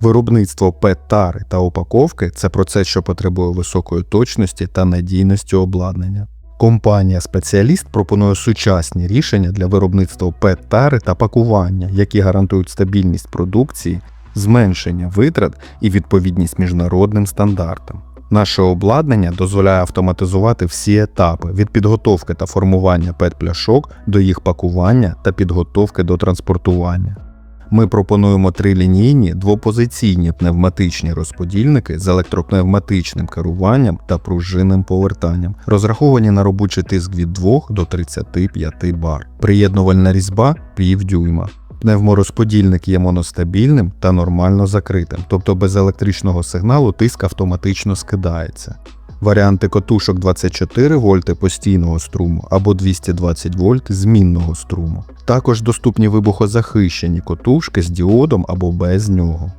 Виробництво ПЕТ-тари та упаковки це процес, що потребує високої точності та надійності обладнання. Компанія Спеціаліст пропонує сучасні рішення для виробництва ПЕТ-тари та пакування, які гарантують стабільність продукції, зменшення витрат і відповідність міжнародним стандартам. Наше обладнання дозволяє автоматизувати всі етапи від підготовки та формування ПЕТ-пляшок до їх пакування та підготовки до транспортування. Ми пропонуємо трилінійні двопозиційні пневматичні розподільники з електропневматичним керуванням та пружинним повертанням, розраховані на робочий тиск від 2 до 35 бар. Приєднувальна різьба пів дюйма. Пневморозподільник є моностабільним та нормально закритим, тобто без електричного сигналу тиск автоматично скидається. Варіанти котушок 24 вольти постійного струму або 220 вольт змінного струму. Також доступні вибухозахищені котушки з діодом або без нього.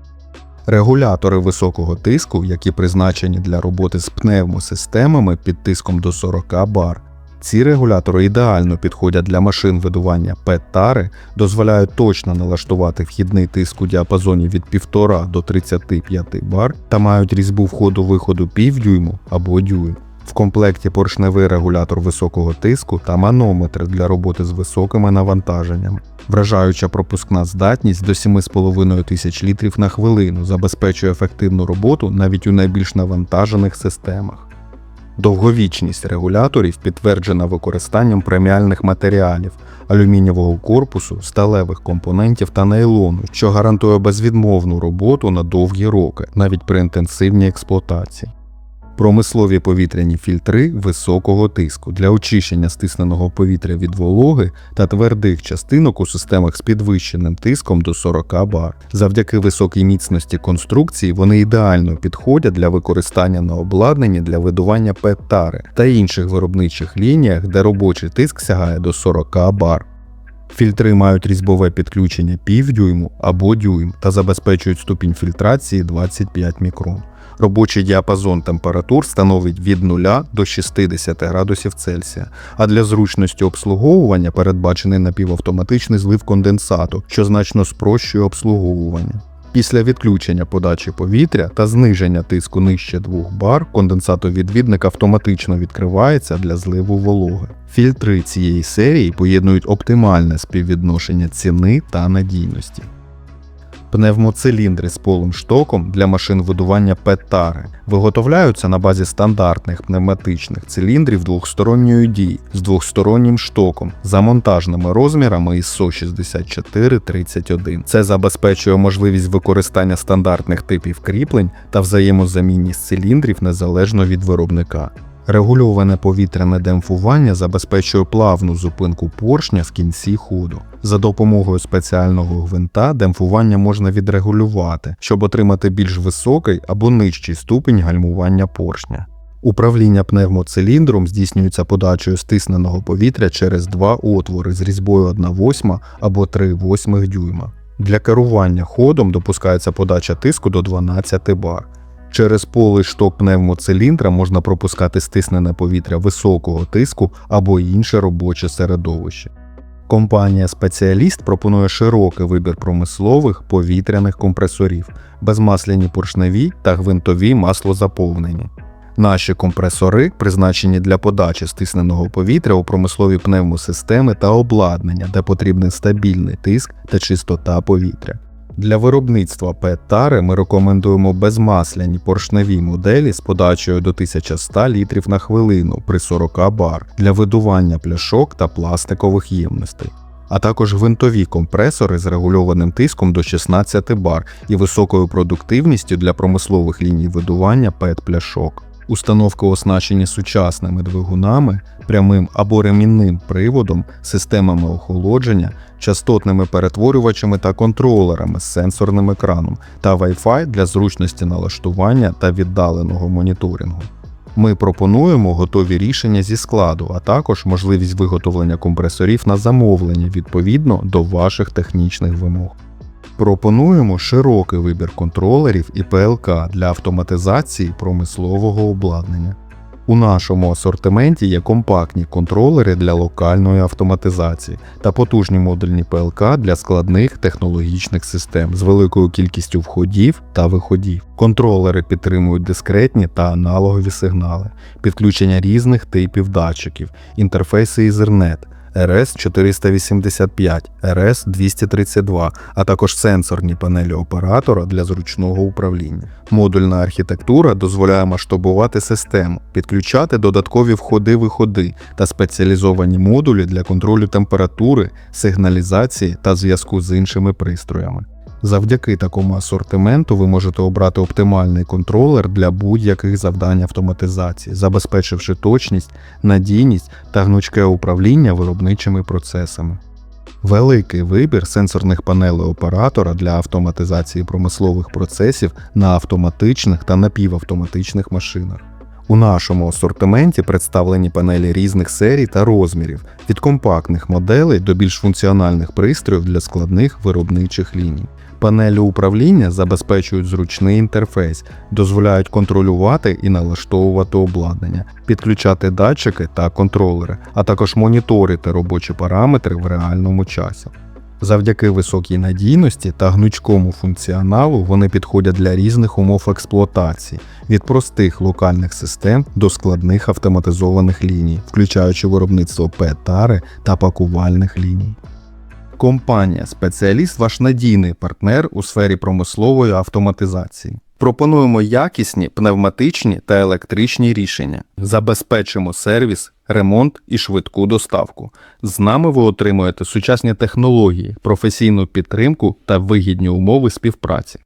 Регулятори високого тиску, які призначені для роботи з пневмосистемами під тиском до 40 бар. Ці регулятори ідеально підходять для машин видування ПЕТ-тари, дозволяють точно налаштувати вхідний тиск у діапазоні від 1,5 до 35 бар та мають різьбу входу-виходу півдюйму або дюйм. В комплекті поршневий регулятор високого тиску та манометр для роботи з високими навантаженнями. Вражаюча пропускна здатність до 7,5 тисяч літрів на хвилину забезпечує ефективну роботу навіть у найбільш навантажених системах. Довговічність регуляторів підтверджена використанням преміальних матеріалів, алюмінієвого корпусу, сталевих компонентів та нейлону, що гарантує безвідмовну роботу на довгі роки, навіть при інтенсивній експлуатації. Промислові повітряні фільтри високого тиску для очищення стисненого повітря від вологи та твердих частинок у системах з підвищеним тиском до 40 бар. Завдяки високій міцності конструкції вони ідеально підходять для використання на обладнанні для видування ПЕТ-тари та інших виробничих лініях, де робочий тиск сягає до 40 бар. Фільтри мають різьбове підключення півдюйму або дюйм та забезпечують ступінь фільтрації 25 мікрон. Робочий діапазон температур становить від 0 до 60 градусів Цельсія, а для зручності обслуговування передбачений напівавтоматичний злив конденсату, що значно спрощує обслуговування. Після відключення подачі повітря та зниження тиску нижче 2 бар конденсатовідвідник автоматично відкривається для зливу вологи. Фільтри цієї серії поєднують оптимальне співвідношення ціни та надійності. Пневмоциліндри з полим штоком для машин видування ПЕТАРи виготовляються на базі стандартних пневматичних циліндрів двохсторонньої дії з двохстороннім штоком за монтажними розмірами ISO 6431. Це забезпечує можливість використання стандартних типів кріплень та взаємозамінність циліндрів незалежно від виробника. Регульоване повітряне демпфування забезпечує плавну зупинку поршня в кінці ходу. За допомогою спеціального гвинта демпфування можна відрегулювати, щоб отримати більш високий або нижчий ступінь гальмування поршня. Управління пневмоциліндром здійснюється подачею стисненого повітря через два отвори з різьбою 1,8 або 3,8 дюйма. Для керування ходом допускається подача тиску до 12 бар. Через полий шток пневмоциліндра можна пропускати стиснене повітря високого тиску або інше робоче середовище. Компанія Спеціаліст пропонує широкий вибір промислових повітряних компресорів, безмасляні поршневі та гвинтові маслозаповнені. Наші компресори призначені для подачі стисненого повітря у промислові пневмосистеми та обладнання, де потрібен стабільний тиск та чистота повітря. Для виробництва ПЕТ-тари ми рекомендуємо безмасляні поршневі моделі з подачею до 1100 літрів на хвилину при 40 бар для видування пляшок та пластикових ємностей, а також гвинтові компресори з регульованим тиском до 16 бар і високою продуктивністю для промислових ліній видування ПЕТ-пляшок. Установки оснащені сучасними двигунами, прямим або ремінним приводом, системами охолодження, частотними перетворювачами та контролерами з сенсорним екраном та Wi-Fi для зручності налаштування та віддаленого моніторингу. Ми пропонуємо готові рішення зі складу, а також можливість виготовлення компресорів на замовлення відповідно до ваших технічних вимог. Пропонуємо широкий вибір контролерів і ПЛК для автоматизації промислового обладнання. У нашому асортименті є компактні контролери для локальної автоматизації та потужні модульні ПЛК для складних технологічних систем з великою кількістю входів та виходів. Контролери підтримують дискретні та аналогові сигнали, підключення різних типів датчиків, інтерфейси Ethernet, RS485, РС-232, а також сенсорні панелі оператора для зручного управління. Модульна архітектура дозволяє масштабувати систему, підключати додаткові входи-виходи та спеціалізовані модулі для контролю температури, сигналізації та зв'язку з іншими пристроями. Завдяки такому асортименту ви можете обрати оптимальний контролер для будь-яких завдань автоматизації, забезпечивши точність, надійність та гнучке управління виробничими процесами. Великий вибір сенсорних панелей оператора для автоматизації промислових процесів на автоматичних та напівавтоматичних машинах. У нашому асортименті представлені панелі різних серій та розмірів, від компактних моделей до більш функціональних пристроїв для складних виробничих ліній. Панелі управління забезпечують зручний інтерфейс, дозволяють контролювати і налаштовувати обладнання, підключати датчики та контролери, а також моніторити робочі параметри в реальному часі. Завдяки високій надійності та гнучкому функціоналу вони підходять для різних умов експлуатації від простих локальних систем до складних автоматизованих ліній, включаючи виробництво ПЕТАРи та пакувальних ліній. Компанія Спеціаліст ваш надійний партнер у сфері промислової автоматизації. Пропонуємо якісні пневматичні та електричні рішення. Забезпечимо сервіс, ремонт і швидку доставку. З нами ви отримуєте сучасні технології, професійну підтримку та вигідні умови співпраці.